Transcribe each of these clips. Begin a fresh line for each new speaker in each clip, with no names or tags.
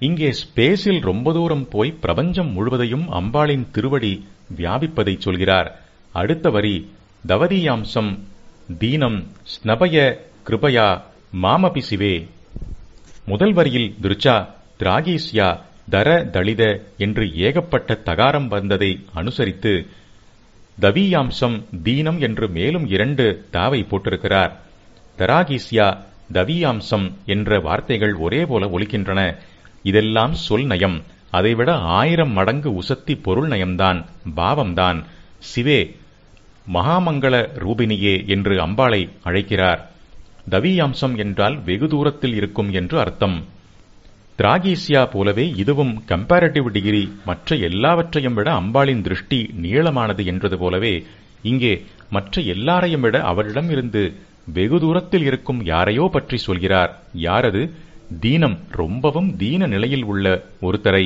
இங்கே ஸ்பேஸில் ரொம்ப தூரம் போய் பிரபஞ்சம் முழுவதையும் அம்பாளின் திருவடி வியாபிப்பதை சொல்கிறார். அடுத்த வரி தவதீயாம்சம் தீனம் ஸ்னபய கிருபயா மாமபி சிவே முதல் வரியில் திருச்சா திராகீஸ்யா தர தளித என்று ஏகப்பட்ட தகாரம் வந்ததை அனுசரித்து தவீயாம்சம் தீனம் என்று மேலும் இரண்டு தாவை போட்டிருக்கிறார். தராகீஸ்யா தவீயாம்சம் என்ற வார்த்தைகள் ஒரே போல ஒலிக்கின்றன. இதெல்லாம் சொல் நயம். அதைவிட ஆயிரம் மடங்கு உசத்தி பொருள் நயம்தான் பாவம்தான். சிவே மகாமங்கள ரூபினியே என்று அம்பாளை அழைக்கிறார். தவியாம்சம் என்றால் வெகு தூரத்தில் இருக்கும் என்று அர்த்தம். திராகீசியா போலவே இதுவும் கம்பேரட்டிவ் டிகிரி மற்ற எல்லாவற்றையும் விட அம்பாளின் திருஷ்டி நீளமானது என்றது போலவே இங்கே மற்ற எல்லாரையும் விட அவரிடம் இருந்து வெகு தூரத்தில் இருக்கும் யாரையோ பற்றி சொல்கிறார். யாரது? தீனம் ரொம்பவும் தீன நிலையில் உள்ள ஒருத்தரை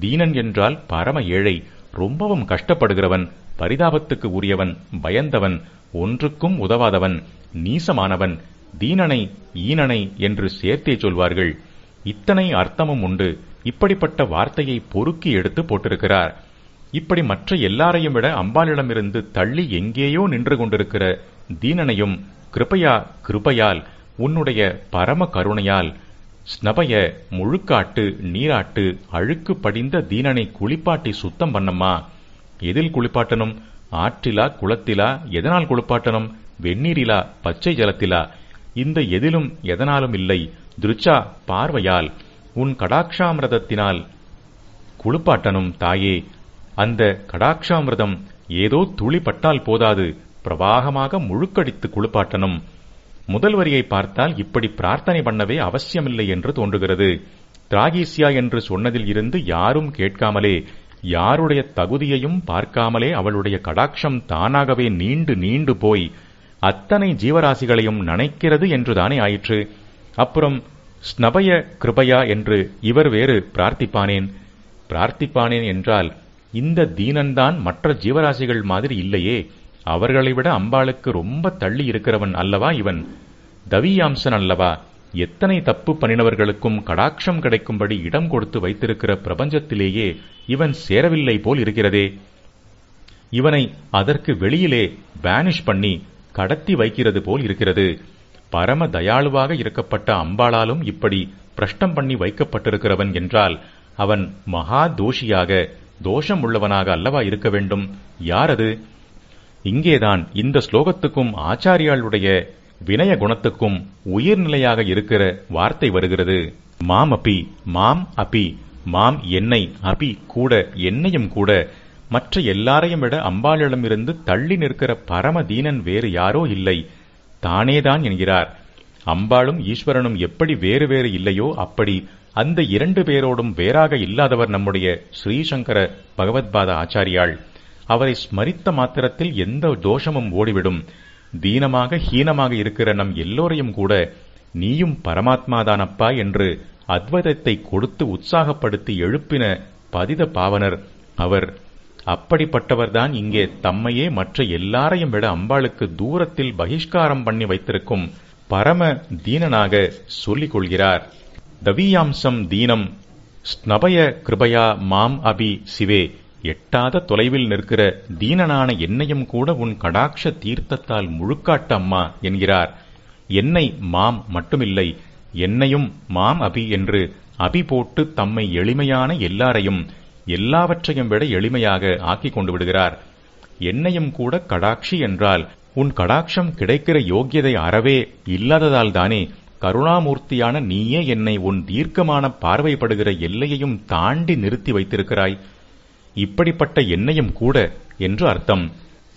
தீனன் என்றால் பரம ஏழை ரொம்பவும் கஷ்டப்படுகிறவன் பரிதாபத்துக்கு உரியவன் பயந்தவன் ஒன்றுக்கும் உதவாதவன் நீசமானவன் தீனனை ஈனனை என்று சேர்த்தே சொல்வார்கள். இத்தனை அர்த்தமும் உண்டு. இப்படிப்பட்ட வார்த்தையை பொறுக்கி எடுத்து போட்டிருக்கிறார். இப்படி மற்ற எல்லாரையும் விட அம்பாளிடமிருந்து தள்ளி எங்கேயோ நின்று கொண்டிருக்கிற தீனனையும் கிருபையா கிருபையால் உன்னுடைய பரம கருணையால் ஸ்னபய முழுக்காட்டு நீராட்டு அழுக்கு படிந்த தீனனை குளிப்பாட்டி சுத்தம் பண்ணம்மா. எதில் குளிப்பாட்டணும்? ஆற்றிலா குளத்திலா? எதனால் குளிப்பாட்டணும்? வெந்நீரிலா பச்சை ஜலத்திலா? இந்த எதிலும் எதனாலும் இல்லை. திருச்சா பார்வையால் உன் கடாட்சாமிரதத்தினால் குளிப்பாட்டனும் தாயே. அந்த கடாட்சாமிரதம் ஏதோ துளி பட்டால் போதாது. பிரவாகமாக முழுக்கடித்து குளிப்பாட்டனும் முதல் வரியை பார்த்தால் இப்படி பிரார்த்தனை பண்ணவே அவசியமில்லை என்று தோன்றுகிறது. திராகீசியா என்று சொன்னதில் இருந்து யாரும் கேட்காமலே யாருடைய தகுதியையும் பார்க்காமலே அவளுடைய கடாட்சம் தானாகவே நீண்டு நீண்டு போய் அத்தனை ஜீவராசிகளையும் நனைக்கிறது என்றுதானே ஆயிற்று. அப்புறம் ஸ்னபய கிருபையா என்று இவர் வேறு பிரார்த்திப்பானேன். பிரார்த்திப்பானேன் என்றால் இந்த தீனன்தான் மற்ற ஜீவராசிகள் மாதிரி இல்லையே. அவர்களை விட அம்பாளுக்கு ரொம்ப தள்ளி இருக்கிறவன் அல்லவா இவன்? தவியாம்சன் அல்லவா? எத்தனை தப்பு பண்ணினவர்களுக்கும் கடாட்சம் கிடைக்கும்படி இடம் கொடுத்து வைத்திருக்கிற பிரபஞ்சத்திலேயே இவன் சேரவில்லை போல் இருக்கிறதே. இவனை அதற்கு வெளியிலே பேனிஷ் பண்ணி கடத்தி வைக்கிறது போல் இருக்கிறது. பரம தயாளுவாக இருக்கப்பட்ட அம்பாளாலும் இப்படி பிரஷ்டம் பண்ணி வைக்கப்பட்டிருக்கிறவன் என்றால் அவன் மகா தோஷியாக தோஷம் உள்ளவனாக அல்லவா இருக்க வேண்டும்? யார் அது? இங்கேதான் இந்த ஸ்லோகத்துக்கும் ஆச்சாரியாளுடைய வினய குணத்துக்கும் உயிர்நிலையாக இருக்கிற வார்த்தை வருகிறது. மாம் அப்பி மாம் அப்பி மாம் என்னை அபி கூட என்னையும் கூட மற்ற எல்லாரையும் விட அம்பாளிடமிருந்து தள்ளி நிற்கிற பரமதீனன் வேறு யாரோ இல்லை. தானேதான் என்கிறார். அம்பாளும் ஈஸ்வரனும் எப்படி வேறு வேறு இல்லையோ அப்படி அந்த இரண்டு பேரோடும் வேறாக இல்லாதவர் நம்முடைய ஸ்ரீசங்கர பகவத்பாத ஆச்சாரியாள். அவரை ஸ்மரித்த மாத்திரத்தில் எந்த தோஷமும் ஓடிவிடும். தீனமாக ஹீனமாக இருக்கிற நம் எல்லோரையும் கூட நீயும் பரமாத்மாதானப்பா என்று அத்வைதத்தை கொடுத்து உற்சாகப்படுத்தி எழுப்பின பதித பாவனர் அவர். அப்படிப்பட்டவர்தான் இங்கே தம்மையே மற்ற எல்லாரையும் விட அம்பாளுக்கு தூரத்தில் பகிஷ்காரம் பண்ணி வைத்திருக்கும் பரம தீனனாக சொல்லிக் கொள்கிறார். தவியாம்சம் தீனம் ஸ்னபய கிருபயா மாம் அபி சிவே எட்டாத தொலைவில் நிற்கிற தீனனான என்னையும் கூட உன் கடாட்ச தீர்த்தத்தால் முழுக்காட்ட அம்மா என்கிறார். என்னை மாம் மட்டுமில்லை என்னையும் மாம் அபி என்று அபி போட்டு தம்மை எளிமையான எல்லாரையும் எல்லாவற்றையும் விட எளிமையாக ஆக்கிக் கொண்டு விடுகிறார். என்னையும் கூட கடாட்சி என்றால் உன் கடாட்சம் கிடைக்கிற யோக்கியதை அறவே இல்லாததால் தானே கருணாமூர்த்தியான நீயே என்னை உன் தீர்க்கமான பார்வைப்படுகிற எல்லையையும் தாண்டி நிறுத்தி வைத்திருக்கிறாய். இப்படிப்பட்ட எண்ணையும் கூட என்று அர்த்தம்.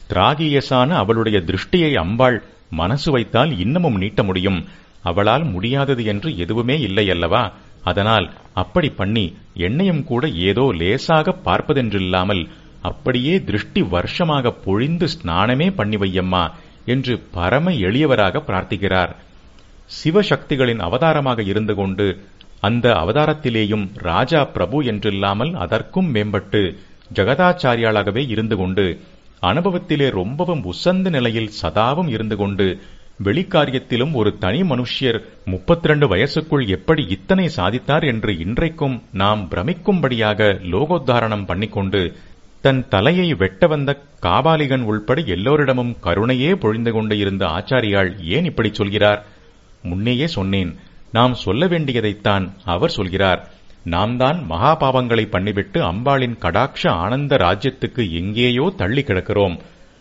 திராகியசான அவளுடைய திருஷ்டியை அம்பாள் மனசு வைத்தால் இன்னமும் நீட்ட முடியும். அவளால் முடியாதது என்று எதுவுமே இல்லை அல்லவா அதனால் அப்படி பண்ணி எண்ணையும் கூட ஏதோ லேசாக பார்ப்பதென்றில்லாமல் அப்படியே திருஷ்டி வருஷமாக பொழிந்து ஸ்நானமே பண்ணி வையம்மா என்று பரம எளியவராக பிரார்த்திக்கிறார். சிவசக்திகளின் அவதாரமாக இருந்து கொண்டு அந்த அவதாரத்திலேயும் ராஜா பிரபு என்றில்லாமல் அதற்கும் மேம்பட்டு ஜெகதாச்சாரியாளாகவே இருந்து கொண்டு அனுபவத்திலே ரொம்பவும் உசந்த நிலையில் சதாவும் இருந்து கொண்டு வெளிக்காரியத்திலும் ஒரு தனி மனுஷ்யர் 32 வயசுக்குள் எப்படி இத்தனை சாதித்தார் என்று இன்றைக்கும் நாம் பிரமிக்கும்படியாக லோகோத்தாரணம் பண்ணிக்கொண்டு தன் தலையை வெட்ட வந்த காபாலிகன் உள்பட எல்லோரிடமும் கருணையே பொழிந்து கொண்டு இருந்த ஆச்சாரியால் ஏன் இப்படி சொல்கிறார்? முன்னேயே சொன்னேன் நாம் சொல்ல வேண்டியதைத்தான் அவர் சொல்கிறார். நாம் தான் மகா பாவங்களை பண்ணிவிட்டு அம்பாளின் கடாட்ச ஆனந்த ராஜ்யத்துக்கு எங்கேயோ தள்ளி கிடக்கிறோம்.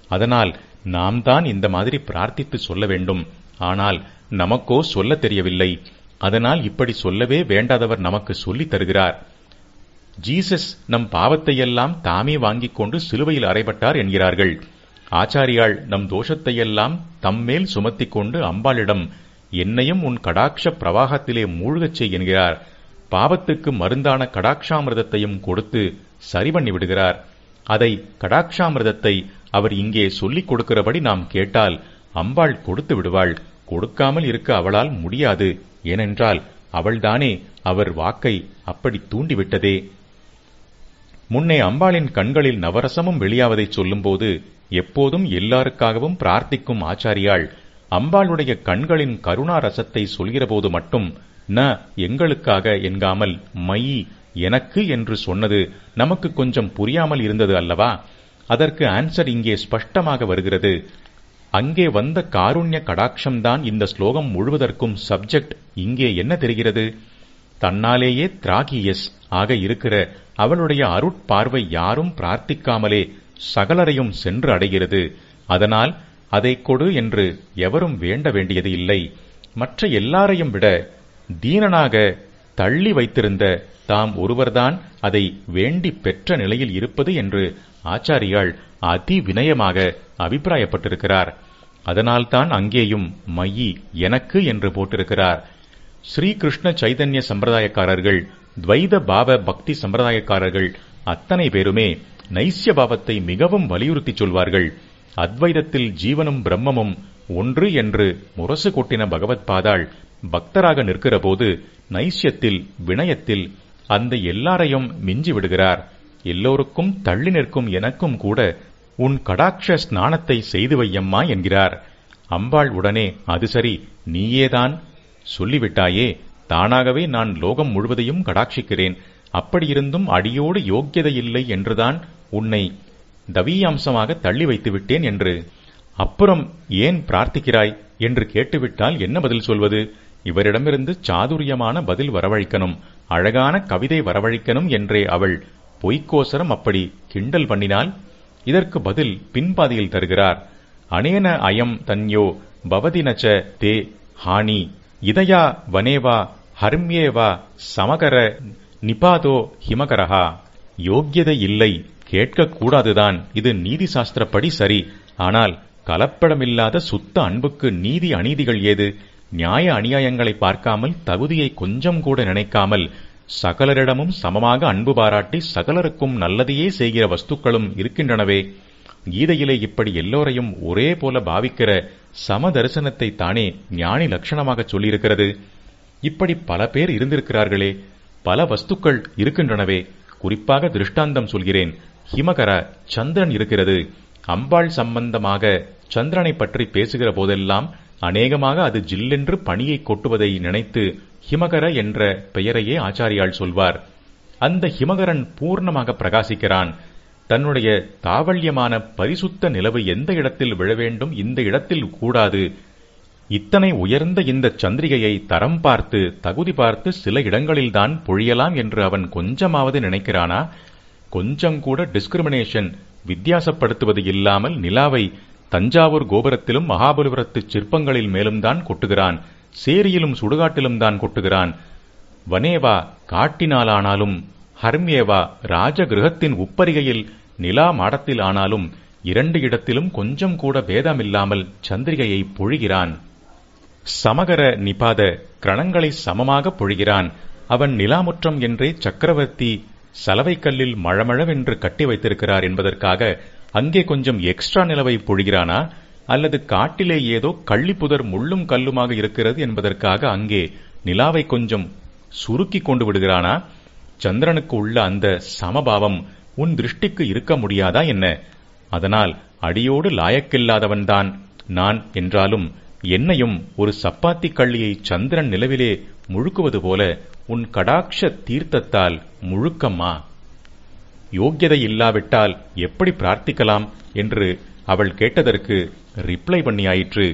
அதனால் நாம் தான் இந்த மாதிரி பிரார்த்தித்து சொல்ல வேண்டும். ஆனால் நமக்கோ சொல்ல தெரியவில்லை. அதனால் இப்படி சொல்லவே வேண்டாதவர் நமக்கு சொல்லித் தருகிறார். ஜீசஸ் நம் பாவத்தையெல்லாம் தாமே வாங்கிக் கொண்டு சிலுவையில் அறைபட்டார் என்கிறார்கள். ஆச்சாரியாள் நம் தோஷத்தையெல்லாம் தம்மேல் சுமத்திக் கொண்டு அம்பாளிடம் என்னையும் உன் கடாட்ச பிரவாகத்திலே மூழ்கச் செய்கிறார் என்கிறார். பாவத்துக்கு மருந்தான கடாட்சாமிரதத்தையும் கொடுத்து சரி பண்ணி விடுகிறார். அதை கடாட்சாமிரதத்தை அவர் இங்கே சொல்லிக் கொடுக்கிறபடி நாம் கேட்டால் அம்பாள் கொடுத்து விடுவாள். கொடுக்காமல் இருக்க அவளால் முடியாது. ஏனென்றால் அவள்தானே அவர் வாக்கை அப்படி தூண்டிவிட்டதே. முன்னே அம்பாளின் கண்களில் நவரசமும் வெளியாவதைச் சொல்லும்போது எப்போதும் எல்லாருக்காகவும் பிரார்த்திக்கும் ஆச்சாரியாள் அம்பாளுடைய கண்களின் கருணா ரசத்தை சொல்கிறபோது மட்டும் ந எங்களுக்காக என்காமல் மயி எனக்கு என்று சொன்னது நமக்கு கொஞ்சம் புரியாமல் இருந்தது அல்லவா? அதற்கு ஆன்சர் இங்கே ஸ்பஷ்டமாக வருகிறது. அங்கே வந்த காருண்ய கடாட்சம்தான் இந்த ஸ்லோகம் முழுவதற்கும் சப்ஜெக்ட். இங்கே என்ன தெரிகிறது? தன்னாலேயே திராகியஸ் ஆக இருக்கிற அவளுடைய அருட்பார்வை யாரும் பிரார்த்திக்காமலே சகலரையும் சென்று அடைகிறது. அதனால் அதை கொடு என்று எவரும் வேண்ட வேண்டியது இல்லை. மற்ற எல்லாரையும் விட தீனனாக தள்ளி வைத்திருந்த தாம் ஒருவர்தான் அதை வேண்டி பெற்ற நிலையில் இருப்பது என்று ஆச்சாரியாள் அதி வினயமாக அபிப்பிராயப்பட்டிருக்கிறார். அதனால்தான் அங்கேயும் மையி எனக்கு என்று போட்டிருக்கிறார். ஸ்ரீகிருஷ்ண சைதன்ய சம்பிரதாயக்காரர்கள் துவைத பாவ பக்தி சம்பிரதாயக்காரர்கள் அத்தனை பேருமே நைசிய பாவத்தை மிகவும் வலியுறுத்தி சொல்வார்கள். அத்வைதத்தில் ஜீவனும் பிரம்மமும் ஒன்று என்று முரசு கொட்டின பகவத் பாதாள் பக்தராக நிற்கிறபோது நைசியத்தில் வினயத்தில் அந்த எல்லாரையும் மிஞ்சி விடுகிறார். எல்லோருக்கும் தள்ளி நிற்கும் எனக்கும் கூட உன் கடாட்ச ஸ்நானத்தை செய்து வையம்மா என்கிறார். அம்பாள் உடனே அது சரி நீயேதான். சொல்லிவிட்டாயே தானாகவே நான் லோகம் முழுவதையும் கடாட்சிக்கிறேன். அப்படியிருந்தும் அடியோடு யோக்கியதையில்லை என்றுதான் உன்னை தவீயாம்சமாக தள்ளி வைத்து விட்டேன் என்று. அப்புறம் ஏன் பிரார்த்திக்கிறாய் என்று கேட்டுவிட்டால் என்ன பதில் சொல்வது? இவரிடமிருந்து சாதுரியமான பதில் வரவழைக்கணும். அழகான கவிதை வரவழைக்கணும் என்றே அவள் பொய்க்கோசரம் அப்படி கிண்டல் பண்ணினால் இதற்கு பதில் பின்பாதியில் தருகிறார். அனேன அயம் தன்யோ பவதினச்ச தே ஹானி. இதயா வனேவா ஹர்மியேவா சமகர நிபாதோ ஹிமகரஹா. யோக்கியதை இல்லை. கேட்கக்கூடாதுதான். இது நீதி சாஸ்திரப்படி சரி. ஆனால் கலப்படமில்லாத சுத்த அன்புக்கு நீதி அநீதிகள் ஏது? நியாய அநியாயங்களை பார்க்காமல் தகுதியை கொஞ்சம் கூட நினைக்காமல் சகலரிடமும் சமமாக அன்பு பாராட்டி சகலருக்கும் நல்லதையே செய்கிற வஸ்துக்களும் இருக்கின்றனவே. கீதையிலே இப்படி எல்லோரையும் ஒரே போல பாவிக்கிற சம தரிசனத்தை தானே ஞானி லட்சணமாக சொல்லியிருக்கிறது. இப்படி பல பேர் இருந்திருக்கிறார்களே. பல வஸ்துக்கள் இருக்கின்றனவே. குறிப்பாக திருஷ்டாந்தம் சொல்கிறேன். ஹிமகர சந்திரன் இருக்கிறது. அம்பாள் சம்பந்தமாக சந்திரனை பற்றி பேசுகிற போதெல்லாம் அநேகமாக அது ஜில்லென்று பனியை கொட்டுவதை நினைத்து ஹிமகர என்ற பெயரையே ஆச்சாரியால் சொல்வார். அந்த ஹிமகரன் பூர்ணமாக பிரகாசிக்கிறான். தன்னுடைய தாவல்யமான பரிசுத்த நிலவு எந்த இடத்தில் விழ வேண்டும் இந்த இடத்தில் கூடாது. இத்தனை உயர்ந்த இந்த சந்திரிகையை தரம் பார்த்து தகுதி பார்த்து சில இடங்களில்தான் பொழியலாம் என்று அவன் கொஞ்சமாவது நினைக்கிறானா? கொஞ்சம் கூட டிஸ்கிரிமினேஷன் வித்தியாசப்படுத்துவது இல்லாமல் நிலாவை தஞ்சாவூர் கோபுரத்திலும் மகாபலிபுரத்து சிற்பங்களில் மேலும் தான் கொட்டுகிறான். சேரியிலும் சுடுகாட்டிலும் தான் கொட்டுகிறான். வனேவா காட்டினாலானாலும் ஹர்மியேவா ராஜகிருகத்தின் உப்பரிகையில் நிலா மாடத்தில் ஆனாலும் இரண்டு இடத்திலும் கொஞ்சம் கூட பேதமில்லாமல் சந்திரிகையை பொழிகிறான். சமகர நிபாத கிரணங்களை சமமாக பொழிகிறான். அவன் நிலாமுற்றம் என்றே சக்கரவர்த்தி சலவைக்கல்லில் மழமழவென்று கட்டி வைத்திருக்கிறார் என்பதற்காக அங்கே கொஞ்சம் எக்ஸ்ட்ரா நிலவை பொழிகிறானா? அல்லது காட்டிலே ஏதோ கள்ளிப்புதர் முள்ளும் கல்லுமாக இருக்கிறது என்பதற்காக அங்கே நிலாவை கொஞ்சம் சுருக்கி கொண்டு விடுகிறானா? சந்திரனுக்கு உள்ள அந்த சமபாவம் உன் திருஷ்டிக்கு இருக்க முடியாதா என்ன? அதனால் அடியோடு லாயக்கில்லாதவன்தான் நான் என்றாலும் என்னையும் ஒரு சப்பாத்தி கள்ளியை சந்திரன் நிலவிலே முழுக்குவது போல உன் கடாட்ச தீர்த்தத்தால் முழுக்கம்மா? யோக்கியதை இல்லாவிட்டால் எப்படி பிரார்த்திக்கலாம்? என்று அவள் கேட்டதற்கு ரிப்ளை பண்ணியாயிற்று.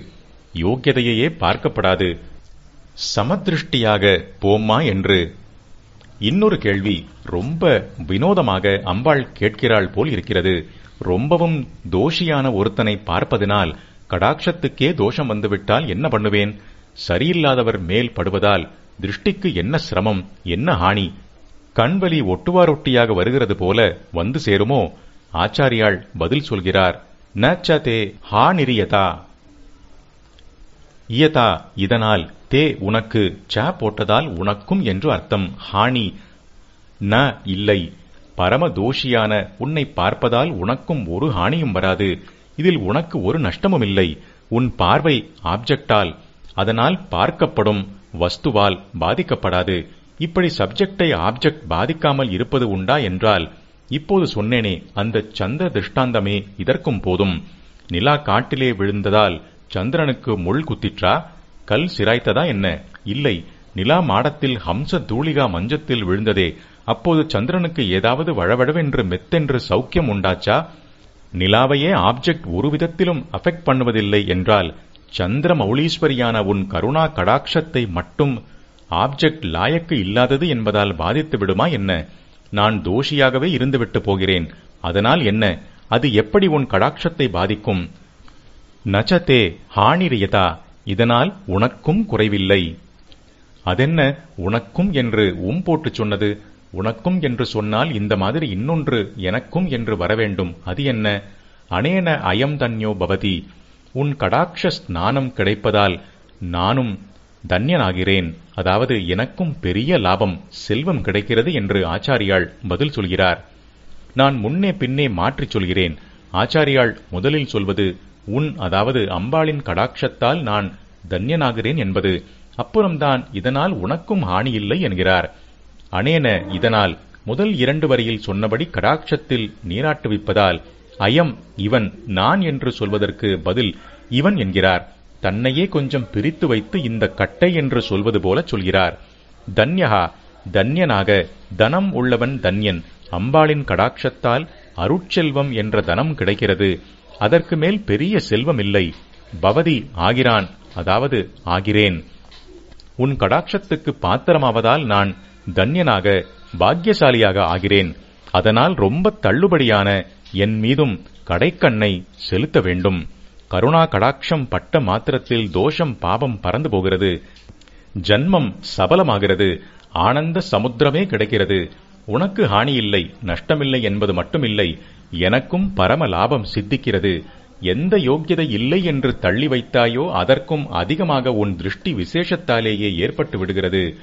யோக்கியதையே பார்க்கப்படாது. சமதிருஷ்டியாக போம்மா என்று. இன்னொரு கேள்வி ரொம்ப வினோதமாக அம்பாள் கேட்கிறாள் போல் இருக்கிறது. ரொம்பவும் தோஷியான ஒருத்தனை பார்ப்பதனால் கடாட்சத்துக்கே தோஷம் வந்துவிட்டால் என்ன பண்ணுவேன்? சரியில்லாதவர் மேல் படுவதால் திருஷ்டிக்கு என்ன சிரமம் என்ன ஹானி? கண்வலி ஒட்டுவாரொட்டியாக வருகிறது போல வந்து சேருமோ? ஆச்சாரியாள் பதில் சொல்கிறார் ந ச தே ஹானிரியதா. இயதா இதனால் தே உனக்கு ச போட்டதால் உனக்கும் என்று அர்த்தம் ஹானி. ந இல்லை பரம தோஷியான உன்னை பார்ப்பதால் உனக்கும் ஒரு ஹானியும் வராது இதில் உனக்கு ஒரு நஷ்டமும் இல்லை உன் பார்வை ஆப்ஜெக்டால் அதனால் பார்க்கப்படும் வஸ்துவால் பாதிக்கப்படாது. இப்படி சப்ஜெக்டை ஆப்ஜெக்ட் பாதிக்காமல் இருப்பது உண்டா என்றால் இப்போது சொன்னேனே அந்த சந்திர திருஷ்டாந்தமே இதற்கும் போதும். நிலா காட்டிலே விழுந்ததால் சந்திரனுக்கு முள் குத்திற்றா? கல் சிராய்த்ததா என்ன? இல்லை. நிலா மாடத்தில் ஹம்ச தூளிகா மஞ்சத்தில் விழுந்ததே. அப்போது சந்திரனுக்கு ஏதாவது வழவழவென்று மெத்தென்று சௌக்கியம் உண்டாச்சா? நிலாவையே ஆப்ஜெக்ட் ஒரு விதத்திலும் அஃபெக்ட் பண்ணுவதில்லை என்றால் சந்திர மௌலீஸ்வரியான உன் கருணா கடாட்சத்தை மட்டும் ஆப்ஜெக்ட் லாயக்கு இல்லாதது என்பதால் பாதித்து விடுமா என்ன? நான் தோஷியாகவே இருந்துவிட்டு போகிறேன். அதனால் என்ன? அது எப்படி உன் கடாட்சத்தை பாதிக்கும்? நச்சத்தே ஹானிரியதா இதனால் உனக்கும் குறைவில்லை. அதென்ன? உனக்கும் என்று உம் போட்டு சொன்னது. உனக்கும் என்று சொன்னால் இந்த மாதிரி இன்னொன்று எனக்கும் என்று வரவேண்டும். அது என்ன? அனேன அயம் தன்யோ பவதி. உன் கடாட்ச ஸ்நானம் கிடைப்பதால் நானும் தன்யனாகிறேன். அதாவது எனக்கும் பெரிய லாபம் செல்வம் கிடைக்கிறது என்று ஆச்சாரியாள் பதில் சொல்கிறார். நான் முன்னே பின்னே மாற்றிச் சொல்கிறேன். ஆச்சாரியாள் முதலில் சொல்வது உன் அதாவது அம்பாளின் கடாட்சத்தால் நான் தன்யனாகிறேன் என்பது. அப்புறம்தான் இதனால் உனக்கும் ஹானி இல்லை என்கிறார். அனேன இதனால் முதல் இரண்டு வரியில் சொன்னபடி கடாட்சத்தில் நீராட்டுவிப்பதால் அயம் இவன் நான் என்று சொல்வதற்கு பதில் இவன் என்கிறார். தன்னையே கொஞ்சம் பிரித்து வைத்து இந்த கட்டை என்று சொல்வது போல சொல்கிறார். தன்யகா தன்யனாக தனம் உள்ளவன் தன்யன் அம்பாளின் கடாட்சத்தால் அருட்செல்வம் என்ற தனம் கிடைக்கிறது. அதற்கு மேல் பெரிய செல்வம் இல்லை. பவதி ஆகிறான் அதாவது ஆகிறேன். உன் கடாட்சத்துக்கு பாத்திரமாவதால் நான் தன்யனாக பாக்கியசாலியாக ஆகிறேன். அதனால் ரொம்ப தள்ளுபடியான என் மீதும் கடைக்கண்ணை செலுத்த வேண்டும். கருணா கடாட்சம் பட்ட மாத்திரத்தில் தோஷம் பாபம் பறந்து போகிறது. ஜன்மம் சபலமாகிறது. ஆனந்த சமுத்திரமே கிடைக்கிறது. உனக்கு ஹானி இல்லை நஷ்டமில்லை என்பது மட்டுமில்லை. எனக்கும் பரம லாபம் சித்திக்கிறது. எந்த யோக்கியதை இல்லை என்று தள்ளி வைத்தாயோ அதற்கும் அதிகமாக உன் திருஷ்டி விசேஷத்தாலேயே ஏற்பட்டு விடுகிறது.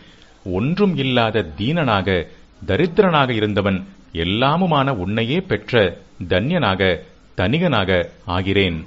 ஒன்றும் இல்லாத தீனனாக தரித்திரனாக இருந்தவன் எல்லாமுமான உன்னையே பெற்ற தன்யனாக தனிகனாக ஆகிறேன்.